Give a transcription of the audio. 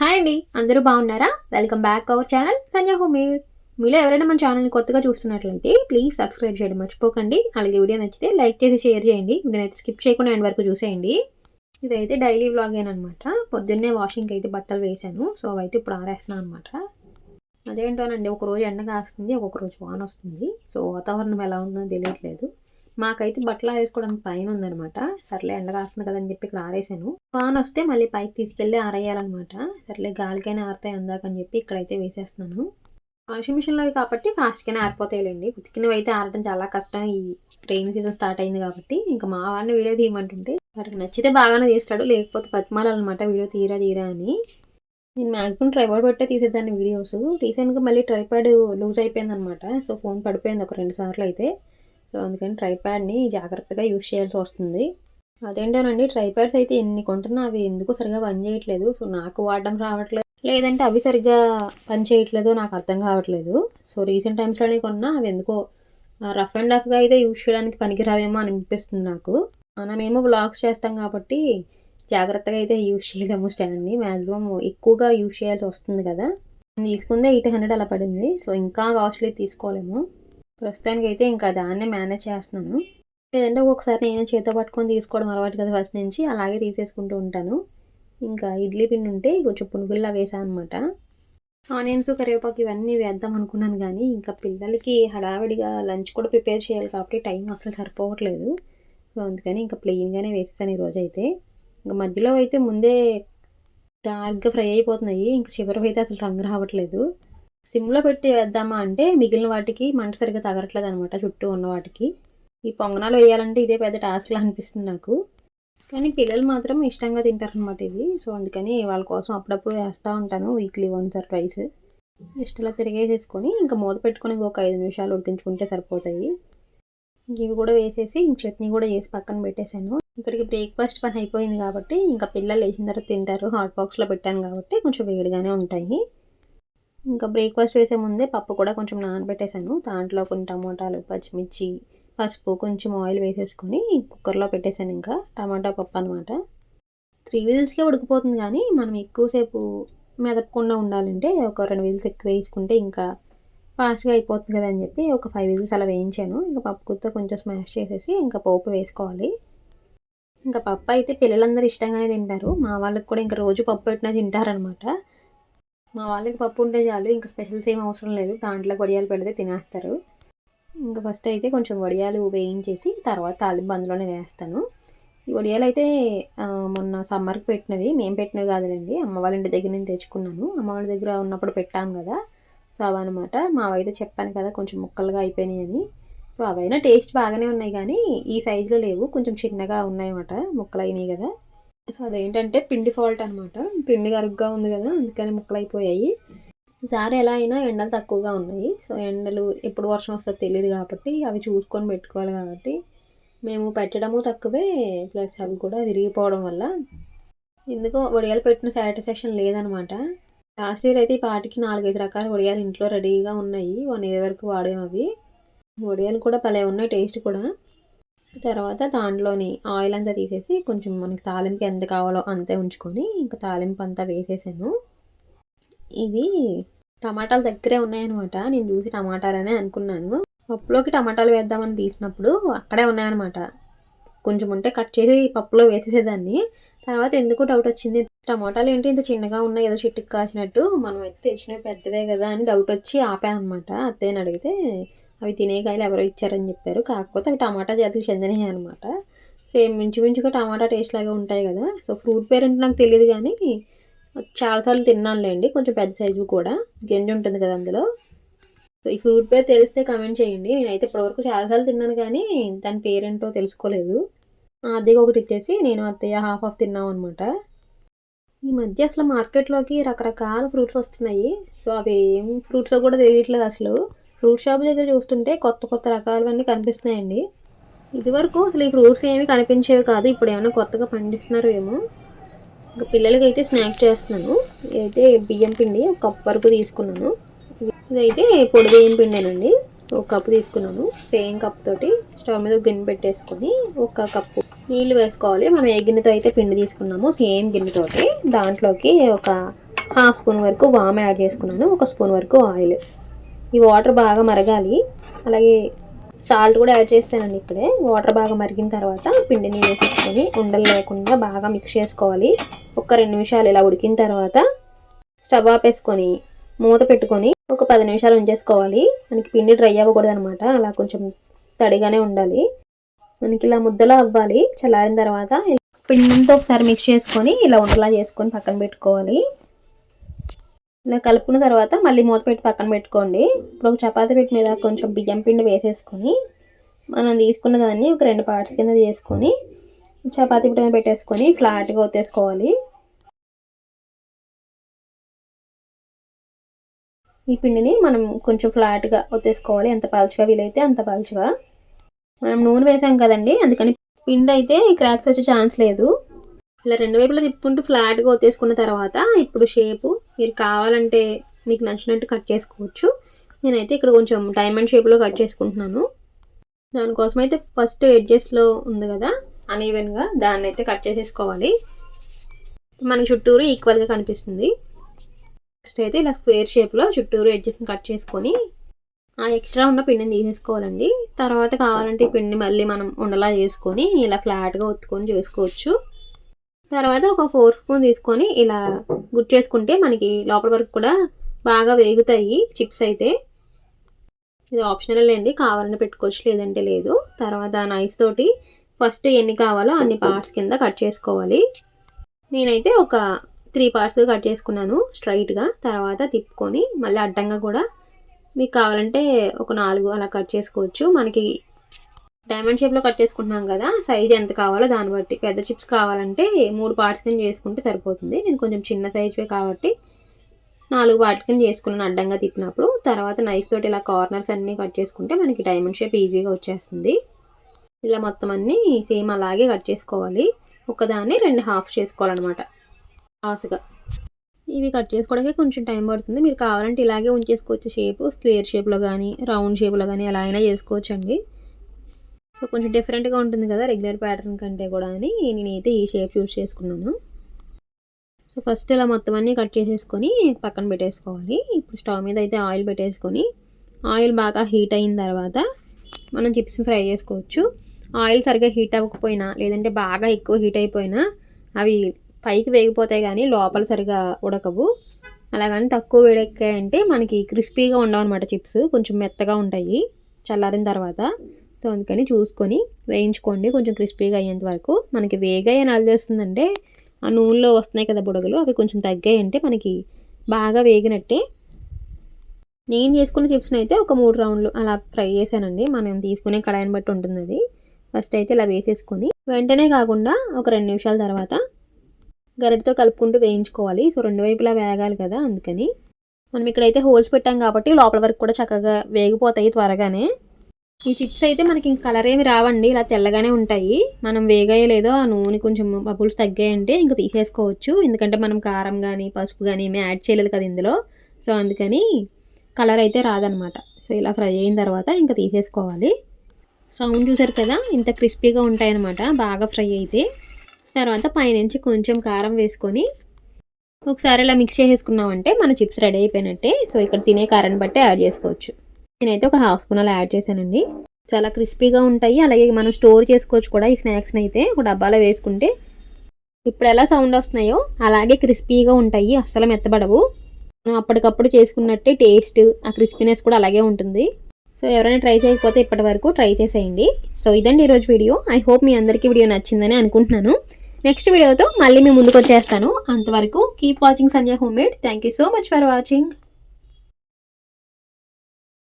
Hi అండి అందరూ బాగున్నారా? Welcome back our channel Sanjay హోమీర్ మీలో ఎవరైనా మన ఛానల్ని కొత్తగా చూస్తున్నట్లయితే ప్లీజ్ సబ్స్క్రైబ్ చేయడం మర్చిపోకండి. అలాగే వీడియో నచ్చితే లైక్ చేసి షేర్ చేయండి. వీడియోనైతే స్కిప్ చేయకుండా ఎండ్ వరకు చూసేయండి. ఇదైతే డైలీ వ్లాగ్ అనమాట పొద్దున్నే వాషింగ్కి అయితే బట్టలు వేసాను సో అవైతే ఇప్పుడు ఆరేస్తున్నాను అనమాట అదేంటోనండి ఒక రోజు ఎండ కాస్తుంది ఒక్కొక్క రోజు వాన్ వస్తుంది. సో వాతావరణం ఎలా ఉందో తెలియట్లేదు. మాకైతే బట్టలు ఆరేసుకోవడానికి పైన ఉందనమాట సర్లే ఎండ కాస్తుంది కదని చెప్పి ఇక్కడ ఆరేసాను. వాన వస్తే మళ్ళీ పైకి తీసుకెళ్ళి ఆరేయాలన్నమాట సర్లే గాలికైనా ఆరుతాయి అందాకని చెప్పి ఇక్కడైతే వేసేస్తున్నాను. వాషింగ్ మిషన్లో కాబట్టి ఫాస్ట్గానే ఆరిపోతాయిలేండి. ఉతికినవి అయితే ఆరడం చాలా కష్టం. ఈ రెయిన్ సీజన్ స్టార్ట్ అయింది కాబట్టి ఇంకా మా వాడిని వీడియో తీయమంటుంటే వాడికి నచ్చితే బాగానే తీస్తాడు లేకపోతే బతిమాలన్నమాట వీడియో తీరా తీరా అని. నేను మ్యాక్సిమం ట్రైపాడ్ పెట్టే తీసేదాన్ని వీడియోస్. రీసెంట్గా మళ్ళీ ట్రైపాడ్ లూజ్ అయిపోయింది అనమాట సో ఫోన్ పడిపోయింది ఒక రెండు సార్లు అయితే. సో అందుకని ట్రైప్యాడ్ని జాగ్రత్తగా యూజ్ చేయాల్సి వస్తుంది. అదేంటోనండి ట్రైప్యాడ్స్ అయితే ఎన్ని కొంటున్నా అవి ఎందుకు సరిగా పని చేయట్లేదు. సో నాకు వాడడం రావట్లేదు. లేదంటే అవి సరిగ్గా పని చేయట్లేదో నాకు అర్థం కావట్లేదు. సో రీసెంట్ టైమ్స్లోనే కొన్నా అవి ఎందుకో రఫ్ అండ్ రఫ్గా అయితే యూజ్ చేయడానికి పనికిరావేమో అని అనిపిస్తుంది నాకు. మనమేమో వ్లాగ్స్ చేస్తాం కాబట్టి జాగ్రత్తగా అయితే యూజ్ చేయలేము స్టాండ్ని. మ్యాక్సిమం ఎక్కువగా యూజ్ చేయాల్సి వస్తుంది కదా. తీసుకుందే ఎయిట్ హండ్రెడ్ అలా పడింది. సో ఇంకా కాస్ట్లీ తీసుకోలేము. ప్రస్తుతానికి అయితే ఇంకా దాన్నే మేనేజ్ చేస్తున్నాను. లేదంటే ఒక్కొక్కసారి నేను చేతితో పట్టుకొని తీసుకోవడం అలవాటు కదా ఫస్ట్ నుంచి అలాగే తీసేసుకుంటూ ఉంటాను. ఇంకా ఇడ్లీ పిండి ఉంటే కొంచెం పునుగుల్లా వేసాను అనమాట ఆనియన్స్ కరివేపాకు ఇవన్నీ వేద్దాం అనుకున్నాను కానీ ఇంకా పిల్లలకి హడావిడిగా లంచ్ కూడా ప్రిపేర్ చేయాలి కాబట్టి టైం అసలు సరిపోవట్లేదు. సో అందుకని ఇంకా ప్లెయిన్గానే వేసేసాను ఈరోజు అయితే ఇంకా మధ్యలో అయితే ముందే డార్క్గా ఫ్రై అయిపోతున్నాయి. ఇంకా చివరి అయితే అసలు రంగు రావట్లేదు. సిమ్లో పెట్టి వేద్దామా అంటే మిగిలిన వాటికి మంట సరిగ్గా తగరట్లేదు అనమాట చుట్టూ ఉన్న వాటికి. ఈ పొంగనాలు వేయాలంటే ఇదే పెద్ద టాస్క్లా అనిపిస్తుంది నాకు. కానీ పిల్లలు మాత్రం ఇష్టంగా తింటారనమాట ఇవి. సో అందుకని వాళ్ళ కోసం అప్పుడప్పుడు వేస్తూ ఉంటాను వీక్లీ వన్స్ ఆర్ ట్వైస్. ఇష్టంలా తిరిగేసేసుకొని ఇంకా మూత పెట్టుకొని ఒక ఐదు నిమిషాలు ఉడికించుకుంటే సరిపోతాయి. ఇవి కూడా వేసేసి ఇంక చట్నీ కూడా చేసి పక్కన పెట్టేశాను. ఇక్కడికి బ్రేక్ఫాస్ట్ పని అయిపోయింది కాబట్టి ఇంకా పిల్లలు వేసిన తర్వాత తింటారు. హాట్ బాక్స్లో పెట్టాను కాబట్టి కొంచెం వేడిగానే ఉంటాయి. ఇంకా బ్రేక్ఫాస్ట్ వేసే ముందే పప్పు కూడా కొంచెం నానబెట్టేశాను. దాంట్లో కొన్ని టమాటాలు పచ్చిమిర్చి పసుపు కొంచెం ఆయిల్ వేసేసుకొని కుక్కర్లో పెట్టేశాను ఇంకా. టమాటా పప్పు అనమాట త్రీ విజిల్స్కే ఉడికిపోతుంది కానీ మనం ఎక్కువసేపు మెదపకుండా ఉండాలంటే ఒక రెండు విజిల్స్ ఎక్కువ వేసుకుంటే ఇంకా ఫాస్ట్గా అయిపోతుంది కదా అని చెప్పి ఒక ఫైవ్ విజిల్స్ అలా వేయించాను. ఇంకా పప్పు కుత్తో కొంచెం స్మాష్ చేసేసి ఇంకా పోపు వేసుకోవాలి. ఇంకా పప్పు అయితే పిల్లలందరూ ఇష్టంగానే తింటారు. మా వాళ్ళకి కూడా ఇంకా రోజు పప్పు పెట్టినా తింటారనమాట మా వాళ్ళకి పప్పు ఉంటే చాలు. ఇంకా స్పెషల్స్ ఏం అవసరం లేదు. దాంట్లో వడియాలు పెడితే తినేస్తారు. ఇంకా ఫస్ట్ అయితే కొంచెం వడియాలు వేయించేసి తర్వాత తాలింపు అందులోనే వేస్తాను. ఈ వడియాలు అయితే మొన్న సమ్మర్కి పెట్టినవి. మేము పెట్టినవి కాదులేండి. అమ్మ వాళ్ళ ఇంటి దగ్గర నేను తెచ్చుకున్నాను. అమ్మ వాళ్ళ దగ్గర ఉన్నప్పుడు పెట్టాం కదా. సో అవన్నమాట. మావైతే చెప్పాను కదా కొంచెం ముక్కలుగా అయిపోయినాయి అని. సో అవైనా టేస్ట్ బాగానే ఉన్నాయి కానీ ఈ సైజులో లేవు. కొంచెం చిన్నగా ఉన్నాయన్నమాట. ముక్కలు అయినాయి కదా. సో అదేంటంటే పిండి ఫాల్ట్ అనమాట పిండి కరుగ్గా ఉంది కదా అందుకని ముక్కలు అయిపోయాయి ఈసారి ఎలా అయినా ఎండలు తక్కువగా ఉన్నాయి. సో ఎండలు ఎప్పుడు వర్షం వస్తుందో తెలియదు కాబట్టి అవి చూసుకొని పెట్టుకోవాలి కాబట్టి మేము పెట్టడము తక్కువే ప్లస్ అవి కూడా విరిగిపోవడం వల్ల. ఎందుకో వడియాలు పెట్టిన సాటిస్ఫాక్షన్ లేదనమాట లాస్ట్ ఇయర్ అయితే ఈ పాటికి నాలుగైదు రకాల వడియాలు ఇంట్లో రెడీగా ఉన్నాయి. వన్ ఇయర్ వరకు వాడేమవి. అవి వడియాలు కూడా భలే ఉన్నాయి టేస్ట్ కూడా. తర్వాత దాంట్లోని ఆయిల్ అంతా తీసేసి కొంచెం మనకి తాలింపు ఎంత కావాలో అంతే ఉంచుకొని ఇంకా తాలింపు అంతా వేసేసాను. ఇవి టమాటాలు దగ్గరే ఉన్నాయన్నమాట. నేను చూసి టమాటాలనే అనుకున్నాను. పప్పులోకి టమాటాలు వేద్దామని తీసినప్పుడు అక్కడే ఉన్నాయన్నమాట. కొంచెం ఉంటే కట్ చేసి పప్పులో వేసేసేదాన్ని. తర్వాత ఎందుకు డౌట్ వచ్చింది. టమాటాలు ఏంటి ఇంత చిన్నగా ఉన్నాయి ఏదో చెట్టుకి కాసినట్టు. మనం అయితే తెచ్చినవి పెద్దవే కదా అని డౌట్ వచ్చి ఆపాను అనమాట అత్తయ్యని అడిగితే అవి తినే కాయలు ఎవరో ఇచ్చారని చెప్పారు. కాకపోతే అవి టమాటా జాతికి చెందినవి అనమాట సేమ్ మించుమించుగా టమాటా టేస్ట్ లాగా ఉంటాయి కదా. సో ఫ్రూట్ పేరెంట్ నాకు తెలియదు కానీ చాలాసార్లు తిన్నానులేండి. కొంచెం పెద్ద సైజు కూడా. గింజ ఉంటుంది కదా అందులో. సో ఈ ఫ్రూట్ పేరు తెలిస్తే కమెంట్ చేయండి. నేనైతే ఇప్పటివరకు చాలాసార్లు తిన్నాను కానీ దాని పేరేంటో తెలుసుకోలేదు. అదే ఒకటి ఇచ్చేసి నేను అత్తయ్య హాఫ్ ఆఫ్ తిన్నాం అనమాట ఈ మధ్య అసలు మార్కెట్లోకి రకరకాల ఫ్రూట్స్ వస్తున్నాయి. సో అవి ఏం ఫ్రూట్స్ కూడా తెలియట్లేదు అసలు. ఫ్రూట్ షాప్ దగ్గర చూస్తుంటే కొత్త కొత్త రకాలవన్నీ కనిపిస్తున్నాయండి. ఇదివరకు అసలు ఈ ఫ్రూట్స్ ఏమి కనిపించేవి కాదు. ఇప్పుడు ఏమైనా కొత్తగా పండిస్తున్నారు ఏమో. ఇంకా పిల్లలకి అయితే స్నాక్ చేస్తున్నాను. ఇదైతే బియ్యం పిండి ఒక కప్ వరకు తీసుకున్నాను. ఇదైతే పొడి బియ్యం పిండేనండి. సో ఒక కప్పు తీసుకున్నాను. సేమ్ కప్ తోటి స్టవ్ మీద గిన్నె పెట్టేసుకొని ఒక కప్పు నీళ్ళు వేసుకోవాలి. మనం ఏ గిన్నెతో అయితే పిండి తీసుకున్నామో సేమ్ గిన్నెతోటి దాంట్లోకి ఒక హాఫ్ స్పూన్ వరకు వామ్ యాడ్ చేసుకున్నాను. ఒక స్పూన్ వరకు ఆయిల్. ఈ వాటర్ బాగా మరగాలి. అలాగే సాల్ట్ కూడా యాడ్ చేస్తానండి ఇక్కడే వాటర్ బాగా మరిగిన తర్వాత పిండిని వేసేసుకొని ఉండలు లేకుండా బాగా మిక్స్ చేసుకోవాలి. ఒక రెండు నిమిషాలు ఇలా ఉడికిన తర్వాత స్టవ్ ఆపేసుకొని మూత పెట్టుకొని ఒక పది నిమిషాలు ఉంచేసుకోవాలి. మనకి పిండి డ్రై అవ్వకూడదు అనమాట అలా కొంచెం తడిగానే ఉండాలి. మనకి ఇలా ముద్దలా అవ్వాలి. చల్లారిన తర్వాత పిండితో ఒకసారి మిక్స్ చేసుకొని ఇలా ఉండలా చేసుకొని పక్కన పెట్టుకోవాలి. ఇలా కలుపుకున్న తర్వాత మళ్ళీ మూత పెట్టి పక్కన పెట్టుకోండి. ఇప్పుడు ఒక చపాతీ పెట్టి మీద కొంచెం బియ్యం పిండి వేసేసుకొని మనం తీసుకున్న దాన్ని ఒక రెండు పార్ట్స్ కింద చేసుకొని చపాతీ పిట్ట మీద పెట్టేసుకొని ఫ్లాట్గా ఒత్తేసుకోవాలి. ఈ పిండిని మనం కొంచెం ఫ్లాట్గా ఒత్తేసుకోవాలి. ఎంత పలుచగా వీలైతే అంత పలుచగా. మనం నూనె వేసాం కదండి అందుకని పిండి అయితే క్రాక్స్ వచ్చే ఛాన్స్ లేదు. ఇలా రెండు వైపులా తిప్పుకుంటూ ఫ్లాట్గా వచ్చేసుకున్న తర్వాత ఇప్పుడు షేపు మీరు కావాలంటే మీకు నచ్చినట్టు కట్ చేసుకోవచ్చు. నేనైతే ఇక్కడ కొంచెం డైమండ్ షేప్లో కట్ చేసుకుంటున్నాను. దానికోసం అయితే ఫస్ట్ ఎడ్జెస్లో ఉంది కదా అన్ఈవెన్గా దాన్ని అయితే కట్ చేసేసుకోవాలి. మనకి చుట్టూరు ఈక్వల్గా కనిపిస్తుంది. నెక్స్ట్ అయితే ఇలా స్క్వేర్ షేప్లో చుట్టూరు ఎడ్జెస్ని కట్ చేసుకొని ఆ ఎక్స్ట్రా ఉన్న పిండిని తీసేసుకోవాలండి. తర్వాత కావాలంటే ఈ పిండిని మళ్ళీ మనం ఉండలా చేసుకొని ఇలా ఫ్లాట్గా ఒత్తుకొని చేసుకోవచ్చు. తర్వాత ఒక ఫోర్ స్పూన్ తీసుకొని ఇలా గుర్తు చేసుకుంటే మనకి లోపల వరకు కూడా బాగా వేగుతాయి చిప్స్ అయితే. ఇది ఆప్షనల్ అండి కావాలని పెట్టుకోవచ్చు లేదంటే లేదు. తర్వాత నైఫ్ తోటి ఫస్ట్ ఎన్ని కావాలో అన్ని పార్ట్స్ కింద కట్ చేసుకోవాలి. నేనైతే ఒక త్రీ పార్ట్స్ కట్ చేసుకున్నాను స్ట్రైట్గా తర్వాత తిప్పుకొని మళ్ళీ అడ్డంగా కూడా మీకు కావాలంటే ఒక నాలుగు అలా కట్ చేసుకోవచ్చు. మనకి డైమండ్ షేప్లో కట్ చేసుకుంటున్నాం కదా సైజ్ ఎంత కావాలో దాన్ని బట్టి. పెద్ద చిప్స్ కావాలంటే మూడు పార్ట్స్ కింద చేసుకుంటే సరిపోతుంది. నేను కొంచెం చిన్న సైజువే కాబట్టి నాలుగు పార్ట్స్ కింద చేసుకున్నాను అడ్డంగా తిప్పినప్పుడు. తర్వాత నైఫ్ తోటి ఇలా కార్నర్స్ అన్నీ కట్ చేసుకుంటే మనకి డైమండ్ షేప్ ఈజీగా వచ్చేస్తుంది. ఇలా మొత్తం అన్నీ సేమ్ అలాగే కట్ చేసుకోవాలి. ఒకదాన్ని రెండు హాఫ్ చేసుకోవాలన్నమాట. హాఫ్గా ఇవి కట్ చేసుకోవడానికి కొంచెం టైం పడుతుంది. మీరు కావాలంటే ఇలాగే ఉంచేసుకోవచ్చు. షేప్ స్క్వేర్ షేప్లో కానీ రౌండ్ షేప్లో కానీ ఎలా అయినా చేసుకోవచ్చు అండి సో కొంచెం డిఫరెంట్గా ఉంటుంది కదా రెగ్యులర్ ప్యాటర్న్ కంటే కూడా అని నేనైతే ఈ షేప్ యూజ్ చేసుకున్నాను. సో ఫస్ట్ ఇలా మొత్తం అన్నీ కట్ చేసేసుకొని పక్కన పెట్టేసుకోవాలి. ఇప్పుడు స్టవ్ మీద అయితే ఆయిల్ పెట్టేసుకొని ఆయిల్ బాగా హీట్ అయిన తర్వాత మనం చిప్స్ ఫ్రై చేసుకోవచ్చు. ఆయిల్ సరిగ్గా హీట్ అవ్వకపోయినా లేదంటే బాగా ఎక్కువ హీట్ అయిపోయినా అవి పైకి వేగిపోతాయి కానీ లోపల సరిగా ఉడకవు. అలాగని తక్కువ వేడెక్కాయంటే మనకి క్రిస్పీగా ఉండవు అనమాట చిప్స్ కొంచెం మెత్తగా ఉంటాయి చల్లారిన తర్వాత. సో అందుకని చూసుకొని వేయించుకోండి. కొంచెం క్రిస్పీగా అయ్యేంత వరకు మనకి వేగాయ నలిచేస్తుందంటే ఆ నూనెలో వస్తున్నాయి కదా బుడగలు అవి కొంచెం తగ్గాయంటే మనకి బాగా వేగినట్టే. నేను చేసుకున్న చిప్స్ని అయితే ఒక మూడు రౌండ్లు అలా ఫ్రై చేశానండి. మనం తీసుకునే కడాయిని బట్టి ఉంటుంది అది ఫస్ట్ అయితే ఇలా వేసేసుకొని వెంటనే కాకుండా ఒక రెండు నిమిషాల తర్వాత గరిటతో కలుపుకుంటూ వేయించుకోవాలి. సో రెండు వైపులా వేగాలి కదా అందుకని. మనం ఇక్కడైతే హోల్స్ పెట్టాం కాబట్టి లోపల వరకు కూడా చక్కగా వేగిపోతాయి త్వరగానే. ఈ చిప్స్ అయితే మనకి ఇంక కలర్ ఏమి రావండి ఇలా తెల్లగానే ఉంటాయి. మనం వేగాయలేదో ఆ నూనె కొంచెం బబుల్స్ తగ్గాయంటే ఇంకా తీసేసుకోవచ్చు. ఎందుకంటే మనం కారం కానీ పసుపు కానీ ఏమీ యాడ్ చేయలేదు కదా ఇందులో. సో అందుకని కలర్ అయితే రాదనమాట. సో ఇలా ఫ్రై అయిన తర్వాత ఇంకా తీసేసుకోవాలి. సౌండ్ చూసారు కదా ఇంత క్రిస్పీగా ఉంటాయన్నమాట బాగా ఫ్రై అయితే. తర్వాత పైనుంచి కొంచెం కారం వేసుకొని ఒకసారి ఇలా మిక్స్ చేసేసుకున్నామంటే మన చిప్స్ రెడీ అయిపోయినట్టే. సో ఇక్కడ తినే కారాన్ని బట్టి యాడ్ చేసుకోవచ్చు. నేనైతే ఒక హాఫ్ స్పూన్ అలా యాడ్ చేశానండి. చాలా క్రిస్పీగా ఉంటాయి. అలాగే మనం స్టోర్ చేసుకోవచ్చు కూడా ఈ స్నాక్స్ని అయితే ఒక డబ్బాలో వేసుకుంటే. ఇప్పుడు ఎలా సౌండ్ వస్తున్నాయో అలాగే క్రిస్పీగా ఉంటాయి. అస్సలు మెత్తబడవు. మనం అప్పటికప్పుడు చేసుకున్నట్టే టేస్ట్ ఆ క్రిస్పీనెస్ కూడా అలాగే ఉంటుంది. సో ఎవరైనా ట్రై చేయకపోతే ఇప్పటి వరకు ట్రై చేసేయండి. సో ఇదండి ఈరోజు వీడియో. ఐ హోప్ మీ అందరికీ వీడియో నచ్చిందని అనుకుంటున్నాను. నెక్స్ట్ వీడియోతో మళ్ళీ మీ ముందుకు వచ్చేస్తాను. అంతవరకు keep watching Sanjay home made thank you so much for watching.